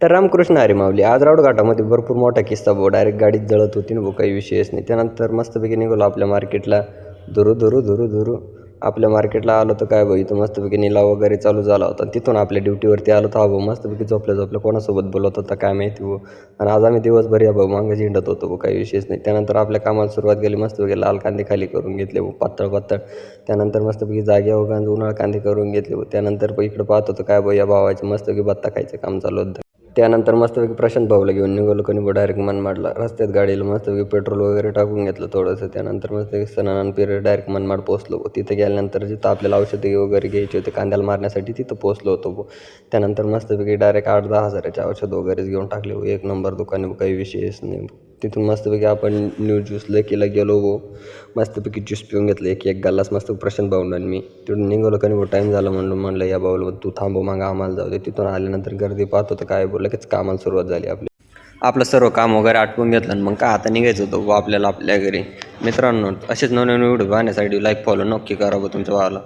तर रामकृष्ण हरी माऊली आज राऊड घाटामध्ये भरपूर मोठा किस्सा भाऊ डायरेक्ट गाडीत जळत होती ना भाऊ काही विषयच नाही. त्यानंतर मस्तपैकी निघालो आपल्या मार्केटला धुरू धुरू धुरू धुरू. आपल्या मार्केटला आलो तर काय भाऊ इथं मस्तपैकी निलाव वगैरे चालू झाला होता. तिथून आपल्या ड्युटीवरती आलो तर हा भाऊ मस्तपैकी झोपल्या झोपल्या कोणासोबत बोलत होता काय माहिती भाऊ आणि आज आम्ही दिवसभर या भाऊ मागं झिंडत होतो भाऊ काही विषयच नाही. त्यानंतर आपल्या कामाला सुरुवात केली मस्तपैकी लाल कांदे खाली करून घेतले भाऊ पातळ पातळ. त्यानंतर मस्तपैकी जाग्या वगैरे उन्हाळ कांदे करून घेतले भाऊ त्यानंतर इकडं पाहत होतो काय भाऊ या भावाचे मस्तपैकी बत्ता खायचं काम चालू होतं. त्यानंतर मस्तपैकी प्रशांत भाऊला घेऊन निघालो. कणी भाऊ डायरेक्ट मनमाडला रस्त्यात गाडीला मस्तपैकी पेट्रोल वगैरे टाकून घेतलं थोडंसं. त्यानंतर मस्तपैकी सणानंद पिरियड डायरेक्ट मनमाड पोहोचलो तिथे गेल्यानंतर जिथं आपल्याला औषधे वगैरे घ्यायची होते कांद्याला मारण्यासाठी तिथं पोहोचलो होतो त्यानंतर मस्तपैकी डायरेक्ट आठ दहा हजाराचे औषध वगैरेच घेऊन टाकले एक नंबर दुकान काही विशेष नाही तिथून मस्तपैकी आपण न्यू ज्यूस लकीला गेलो हो. मस्तपैकी ज्यूस पिऊन घेतलं. एक एक गल्लास मस्त प्रशांत भाऊन आणि मी. तिथून निघालो का नाही टाईम झाला म्हणलं. म्हणलं या भाऊला तू थांबव मग आम्हाला जाऊ दे. तिथून आल्यानंतर गर्दी पाहत होतं काय बोललं लगेच कामाला सुरुवात झाली आपली. आपलं सर्व काम वगैरे आटपून घेतलं आणि मग काय आता निघायचं होतं बुवा आपल्याला आपल्या घरी. मित्रांनो असेच नवनवीन व्हिडिओ पाहण्यासाठी लाईक फॉलो नक्की करा बुवा तुमच्या भावाला.